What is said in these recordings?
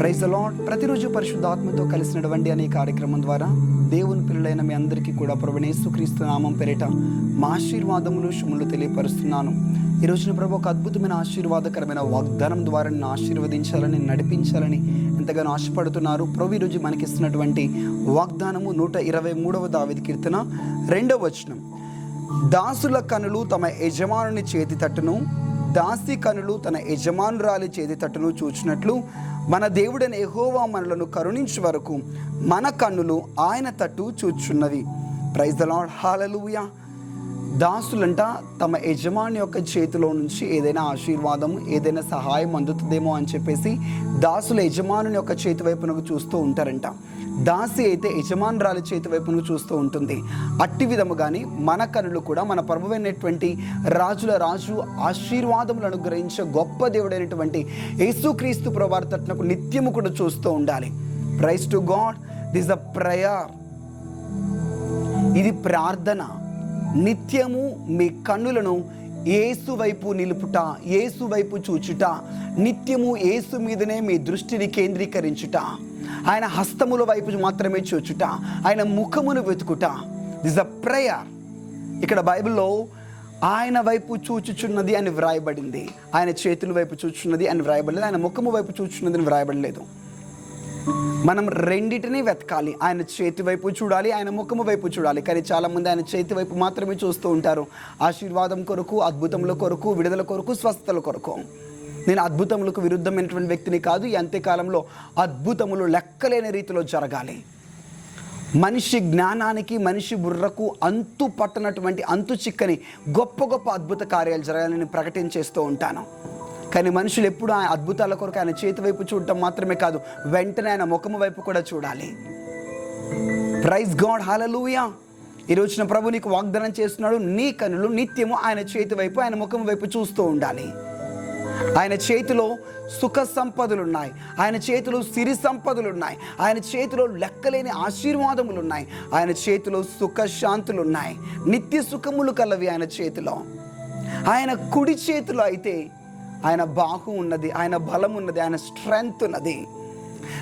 Praise lord ప్రతిరోజు పరిశుద్ధాత్మతో కలిసి నడవండి అనే కార్యక్రమం ద్వారా దేవుని పిల్లలైన మీ అందరికీ కూడా ప్రభునేసుక్రీస్తు నామం పేరిట మా ఆశీర్వాదములు శుములు తెలియపరుస్తున్నాను. ఈ రోజున ప్రభు ఒక అద్భుతమైన ఆశీర్వాదకరమైన వాగ్దానం ద్వారా నిన్ను ఆశీర్వదించాలని నడిపించాలని ఎంతగానో ఆశపడుతున్నారు. ప్రభు ఈరోజు మనకిస్తున్నటువంటి వాగ్దానము నూట ఇరవై మూడవ దావిది కీర్తన రెండవ వచనం. దాసుల కనులు తమ యజమానుని చేతి తట్టును దాసి కనులు తన యజమానురాలి చేతి తట్టును చూచినట్లు మన దేవుడైన ఎహోవా మనలను కరుణించే వరకు మన కన్నులు ఆయన తట్టు చూచున్నవి. ప్రైజ్ ద లాడ్ హాలలుయా దాసులంట తమ యజమాని యొక్క చేతిలో నుంచి ఏదైనా ఆశీర్వాదం ఏదైనా సహాయం అందుతుందేమో అని చెప్పేసి దాసుల యజమానుని యొక్క చేతి వైపునకు చూస్తూ ఉంటారంట. దాసి అయితే యజమానురాలి చేతి వైపునకు చూస్తూ ఉంటుంది. అట్టి విధముగానే మన కనులు కూడా మన ప్రభువైనటువంటి రాజుల రాజు ఆశీర్వాదములు అనుగ్రహించే గొప్ప దేవుడైనటువంటి యేసుక్రీస్తు ప్రవర్తనకు నిత్యము కూడా చూస్తూ ఉండాలి. Praise to God this the prayer ఇది ప్రార్థన. నిత్యము మీ కన్నులను ఏసు వైపు నిలుపుట ఏసు వైపు చూచుట నిత్యము ఏసు మీదనే మీ దృష్టిని కేంద్రీకరించుట ఆయన హస్తముల వైపు మాత్రమే చూచుట ఆయన ముఖమును వెతుకుట. దిస్ అ ప్రేయర్ ఇక్కడ బైబిల్లో ఆయన వైపు చూచుచున్నది అని వ్రాయబడింది. ఆయన చేతుల వైపు చూచున్నది అని వ్రాయబడలేదు. ఆయన ముఖము వైపు చూచున్నది అని వ్రాయబడలేదు. మనం రెండింటినీ వెతకాలి. ఆయన చేతి వైపు చూడాలి ఆయన ముఖము వైపు చూడాలి. కానీ చాలామంది ఆయన చేతి వైపు మాత్రమే చూస్తూ ఉంటారు. ఆశీర్వాదం కొరకు అద్భుతముల కొరకు విడుదల కొరకు స్వస్థతల కొరకు. నేను అద్భుతములకు విరుద్ధమైనటువంటి వ్యక్తిని కాదు ఈ అంత్యకాలంలో అద్భుతములు లెక్కలేని రీతిలో జరగాలి. మనిషి జ్ఞానానికి మనిషి బుర్రకు అంతు పట్టనటువంటి అంతు చిక్కని గొప్ప గొప్ప అద్భుత కార్యాలు జరగాలని ప్రకటించేస్తూ ఉంటాను. కానీ మనుషులు ఎప్పుడు ఆయన అద్భుతాల కొరకు ఆయన చేతి వైపు చూడటం మాత్రమే కాదు వెంటనే ఆయన ముఖము వైపు కూడా చూడాలి. ప్రైజ్ గాడ్ హాలూయా ఈ రోజున ప్రభు నీకు వాగ్దానం చేస్తున్నాడు నీ కనులు నిత్యము ఆయన చేతి వైపు ఆయన ముఖం వైపు చూస్తూ ఉండాలి. ఆయన చేతిలో సుఖ సంపదలు ఉన్నాయి ఆయన చేతిలో సిరి సంపదలు ఉన్నాయి ఆయన చేతిలో లెక్కలేని ఆశీర్వాదములు ఉన్నాయి ఆయన చేతిలో సుఖ శాంతులు ఉన్నాయి నిత్య సుఖములు కలవి ఆయన చేతిలో. ఆయన కుడి చేతిలో అయితే ఆయన బాహు ఉన్నది ఆయన బలం ఉన్నది ఆయన స్ట్రెంగ్త్ ఉన్నది.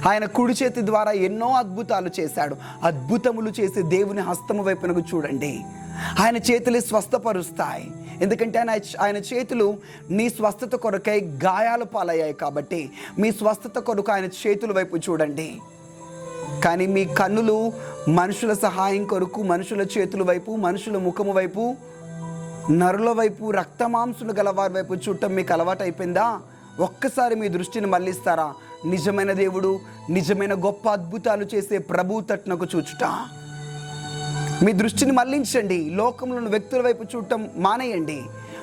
ఆయన కుడి చేతి ద్వారా ఎన్నో అద్భుతాలు చేశాడు. అద్భుతములు చేసి దేవుని హస్తము వైపునకు చూడండి. ఆయన చేతులు స్వస్థపరుస్తాయి. ఎందుకంటే ఆయన ఆయన చేతులు నీ స్వస్థత కొరకై గాయాలు పాలయ్యాయి కాబట్టి మీ స్వస్థత కొరకు ఆయన చేతుల వైపు చూడండి. కానీ మీ కన్నులు మనుషుల సహాయం కొరకు మనుషుల చేతుల వైపు మనుషుల ముఖము వైపు నరుల వైపు రక్తమాంసులు గలవారి వైపు చూడటం మీకు అలవాటు అయిపోయిందా ఒక్కసారి మీ దృష్టిని మళ్ళిస్తారా? నిజమైన దేవుడు నిజమైన గొప్ప అద్భుతాలు చేసే ప్రభు తట్నకు చూచుట. మీ దృష్టిని మళ్ళించండి లోకంలోని వ్యక్తుల వైపు చూడటం మానేయండి.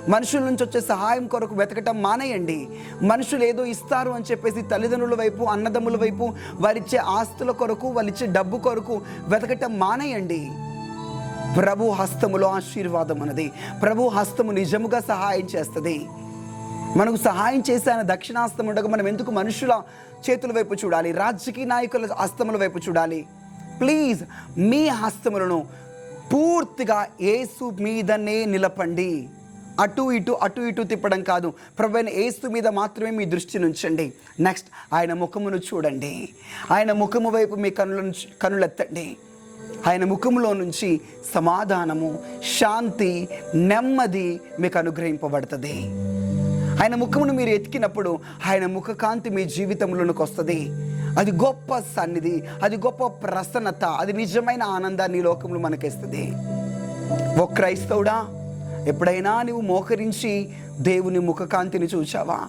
మనుషుల నుంచి వచ్చే సహాయం కొరకు వెతకటం మానేయండి. మనుషులు ఏదో ఇస్తారు అని చెప్పేసి తల్లిదండ్రుల వైపు అన్నదమ్ముల వైపు వారిచ్చే ఆస్తుల కొరకు వాళ్ళిచ్చే డబ్బు కొరకు వెతకటం మానేయండి. ప్రభు హస్తములో ఆశీర్వాదం అన్నది. ప్రభు హస్తము నిజముగా సహాయం చేస్తుంది. మనకు సహాయం చేసే ఆయన దక్షిణాస్తం ఉండగా మనం ఎందుకు మనుషుల చేతుల వైపు చూడాలి? రాజకీయ నాయకుల హస్తముల వైపు చూడాలి. ప్లీజ్ మీ హస్తములను పూర్తిగా ఏసు మీదనే నిలపండి. అటు ఇటు అటు ఇటు తిప్పడం కాదు. ప్రభు అయిన ఏసు మీద మాత్రమే మీ దృష్టి ఉంచండి నెక్స్ట్ ఆయన ముఖమును చూడండి. ఆయన ముఖము వైపు మీ కనులను కనులెత్తండి. ఆయన ముఖంలో నుంచి సమాధానము శాంతి నెమ్మది మీకు అనుగ్రహింపబడుతుంది. ఆయన ముఖమును మీరు ఎతికినప్పుడు ఆయన ముఖకాంతి మీ జీవితంలోనికి వస్తుంది. అది గొప్ప సన్నిధి అది గొప్ప ప్రసన్నత అది నిజమైన ఆనందాన్ని లోకంలో మనకిస్తుంది. ఓ క్రైస్తవుడా ఎప్పుడైనా నువ్వు మోకరించి దేవుని ముఖకాంతిని చూచావా?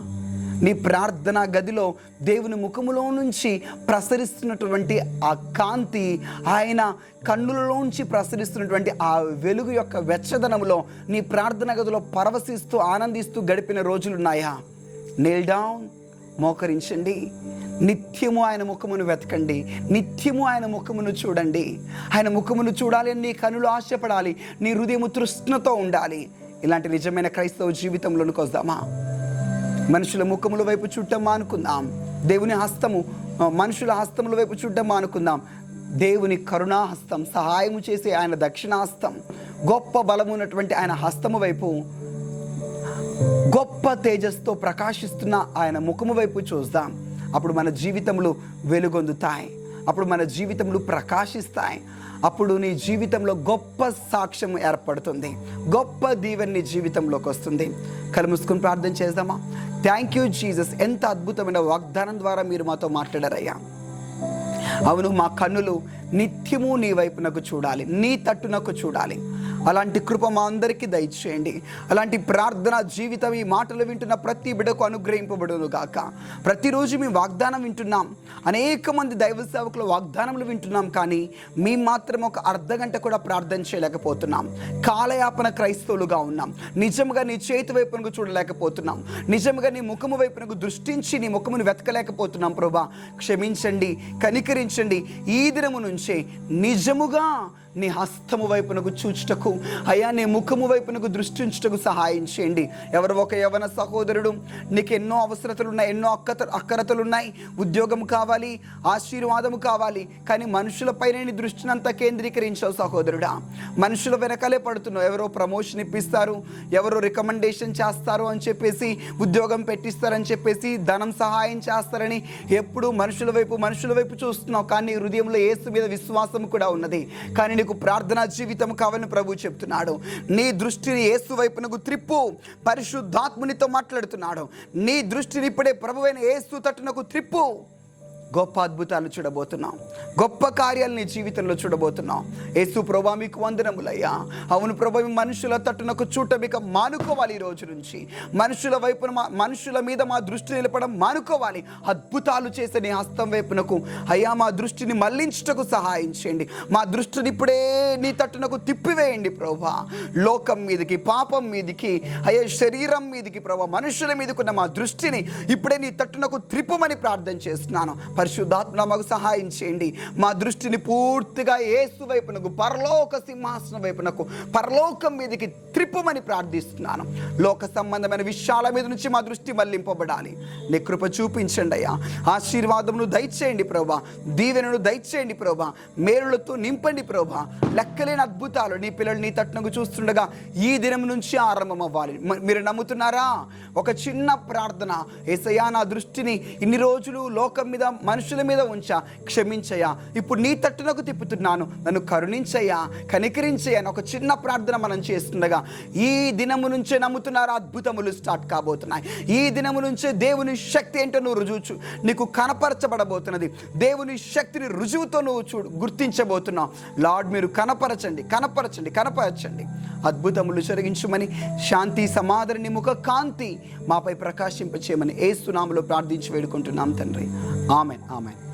నీ ప్రార్థన గదిలో దేవుని ముఖములో నుంచి ప్రసరిస్తున్నటువంటి ఆ కాంతి ఆయన కన్నులలోంచి ప్రసరిస్తున్నటువంటి ఆ వెలుగు యొక్క వెచ్చదనములో నీ ప్రార్థన గదిలో పరవశిస్తూ ఆనందిస్తూ గడిపిన రోజులున్నాయా నేల్ డౌన్ మోకరించండి. నిత్యము ఆయన ముఖమును వెతకండి. నిత్యము ఆయన ముఖమును చూడండి. ఆయన ముఖమును చూడాలి అని నీ కనులు ఆశపడాలి. నీ హృదయము తృష్ణతో ఉండాలి. ఇలాంటి నిజమైన క్రైస్తవ జీవితంలోనికి వద్దామా? మనుషుల ముఖముల వైపు చుట్టం మానుకుందాం. దేవుని హస్తము మనుషుల హస్తముల వైపు చుట్టం మానుకుందాం. దేవుని కరుణా హస్తం సహాయము చేసే ఆయన దక్షిణాహస్తం. గొప్ప బలమున్నటువంటి ఆయన హస్తము వైపు గొప్ప తేజస్తో ప్రకాశిస్తున్న ఆయన ముఖము వైపు చూద్దాం. అప్పుడు మన జీవితంలో వెలుగొందుతాయి. అప్పుడు మన జీవితంలో ప్రకాశిస్తాయి. అప్పుడు నీ జీవితంలో గొప్ప సాక్ష్యం ఏర్పడుతుంది. గొప్ప దీవెన నీ జీవితంలోకి వస్తుంది. కళ్ళు మూసుకుని ప్రార్థన చేద్దామా? థ్యాంక్ యూ జీసస్ ఎంత అద్భుతమైన వాగ్దానం ద్వారా మీరు మాతో మాట్లాడారయ్యా. అవును మా కన్నులు నిత్యము నీ వైపునకు చూడాలి. నీ తట్టునకు చూడాలి. అలాంటి కృప మా అందరికీ దయచేయండి. అలాంటి ప్రార్థన జీవితం ఈ మాటలు వింటున్న ప్రతి బిడకు అనుగ్రహింపబడును గాక. ప్రతిరోజు మేము వాగ్దానం వింటున్నాం. అనేక మంది దైవ సేవకుల వాగ్దానములు వింటున్నాం కానీ మేము మాత్రం ఒక అర్ధ గంట కూడా ప్రార్థన చేయలేకపోతున్నాం. కాలయాపన క్రైస్తవులుగా ఉన్నాం. నిజంగా నీ చేతి వైపునకు చూడలేకపోతున్నాం. నిజంగా నీ ముఖము వైపునకు దృష్టించి నీ ముఖమును వెతకలేకపోతున్నాం ప్రభా. క్షమించండి కనికరించండి. ఈ దినము నుంచే నిజముగా నీ హస్తము వైపునకు చూచుటకు అయ్యా నీ ముఖము వైపునకు దృష్టించుటకు సహాయం చేయండి. ఎవరు ఒక యవన సహోదరుడు నీకు ఎన్నో అవసరతలు ఉన్నాయి ఎన్నో అక్కత అక్కరతలు ఉన్నాయి ఉద్యోగం కావాలి ఆశీర్వాదము కావాలి కానీ మనుషులపైనే నీ దృష్టిని అంతా కేంద్రీకరించావు సహోదరుడా. మనుషుల వెనకాలే పడుతున్నావు. ఎవరో ప్రమోషన్ ఇప్పిస్తారు ఎవరో రికమెండేషన్ చేస్తారు అని చెప్పేసి ఉద్యోగం పెట్టిస్తారని చెప్పేసి ధనం సహాయం చేస్తారని ఎప్పుడు మనుషుల వైపు మనుషుల వైపు చూస్తున్నావు. కానీ హృదయంలో యేసు మీద విశ్వాసం కూడా ఉన్నది. కానీ నీకు ప్రార్థనా జీవితం కావాలని ప్రభు చెప్తున్నాడు. నీ దృష్టిని యేసు వైపునకు త్రిప్పు పరిశుద్ధాత్మునితో మాట్లాడుతున్నాడు. నీ దృష్టిని ఇప్పుడే ప్రభువైన యేసు తట్టునకు త్రిప్పు. గొప్ప అద్భుతాలు చూడబోతున్నాం. గొప్ప కార్యాలు నీ జీవితంలో చూడబోతున్నాం. యేసు ప్రభా మీకు వందనములయ్యా. అవును ప్రభా మీ మనుషుల తట్టునకు చూడటం ఇక మానుకోవాలి ఈ రోజు నుంచి. మనుషుల వైపున మా మనుషుల మీద మా దృష్టి నిలపడం మానుకోవాలి. అద్భుతాలు చేసే నీ హస్తం వైపునకు. అయ్యా మా దృష్టిని మళ్ళించుటకు సహాయం చేయండి. మా దృష్టిని ఇప్పుడే నీ తట్టునకు తిప్పివేయండి ప్రభా. లోకం మీదకి పాపం మీదకి అయ్యా శరీరం మీదకి ప్రభా మనుషుల మీదకున్న మా దృష్టిని ఇప్పుడే నీ తట్టునకు త్రిప్పమని ప్రార్థన చేస్తున్నాను. పరిశుద్ధాత్మ మాకు సహాయం చేయండి. మా దృష్టిని పూర్తిగా ఏసు వైపునకు పరలోక సింహాసనం వైపునకు పరలోకం మీదకి త్రిప్పమని ప్రార్థిస్తున్నాను. లోక సంబంధమైన విషయాల మీద నుంచి మా దృష్టి మళ్ళింపబడాలి. నీ కృప చూపించండి అయ్యా. ఆశీర్వాదమును దయచేయండి ప్రభా. దీవెనను దయచేయండి ప్రభా. మేలులతో నింపండి ప్రభా. లెక్కలేని అద్భుతాలు నీ పిల్లలు నీ తట్టునకు చూస్తుండగా ఈ దినం నుంచి ఆరంభం అవ్వాలి మీరు నమ్ముతున్నారా? ఒక చిన్న ప్రార్థన. ఏసయ్యా నా దృష్టిని ఇన్ని రోజులు లోకం మీద మనుషుల మీద ఉంచా క్షమించయా ఇప్పుడు నీ తట్టునకు తిప్పుతున్నాను. నన్ను కరుణించయ్యా కనికరించయ్యా అని ఒక చిన్న ప్రార్థన మనం చేస్తుండగా ఈ దినము నుంచే నమ్ముతున్నారా అద్భుతములు స్టార్ట్ కాబోతున్నాయి. ఈ దినము నుంచే దేవుని శక్తి ఏంటో నువ్వు రుజువు నీకు కనపరచబడబోతున్నది. దేవుని శక్తిని రుజువుతో నువ్వు చూడు గుర్తించబోతున్నావు. లార్డ్ మీరు కనపరచండి కనపరచండి కనపరచండి. అద్భుతములు జరిగించమని శాంతి సమాధాని ముఖ కాంతి మాపై ప్రకాశింపచేయమని ఏసునామలో ప్రార్థించి వేడుకుంటున్నాం తండ్రి. ఆమె Amen.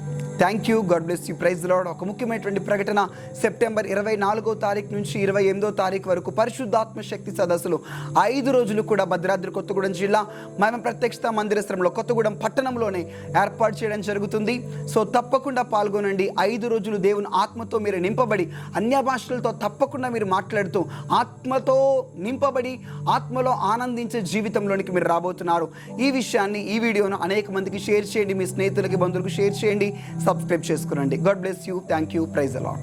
Thank you God bless you praise Lord ఒక ముఖ్యమైనటువంటి ప్రకటన సెప్టెంబర్ ఇరవై నాలుగో తారీఖు నుంచి ఇరవై ఎనిమిదో తారీఖు వరకు పరిశుద్ధాత్మ శక్తి సదస్సులు ఐదు రోజులు కూడా భద్రాద్రి కొత్తగూడెం జిల్లా మేము ప్రత్యక్షత మందిరస్థలంలో కొత్తగూడెం పట్టణంలోనే ఏర్పాటు చేయడం జరుగుతుంది. సో తప్పకుండా పాల్గొనండి. ఐదు రోజులు దేవుని ఆత్మతో మీరు నింపబడి అన్య భాషలతో తప్పకుండా మీరు మాట్లాడుతూ ఆత్మతో నింపబడి ఆత్మలో ఆనందించే జీవితంలోనికి మీరు రాబోతున్నారు. ఈ విషయాన్ని ఈ వీడియోను అనేక మందికి షేర్ చేయండి. మీ స్నేహితులకి బంధువులకు షేర్ చేయండి. Subscribe చేసుకురండి God bless you. Thank you. Praise a lot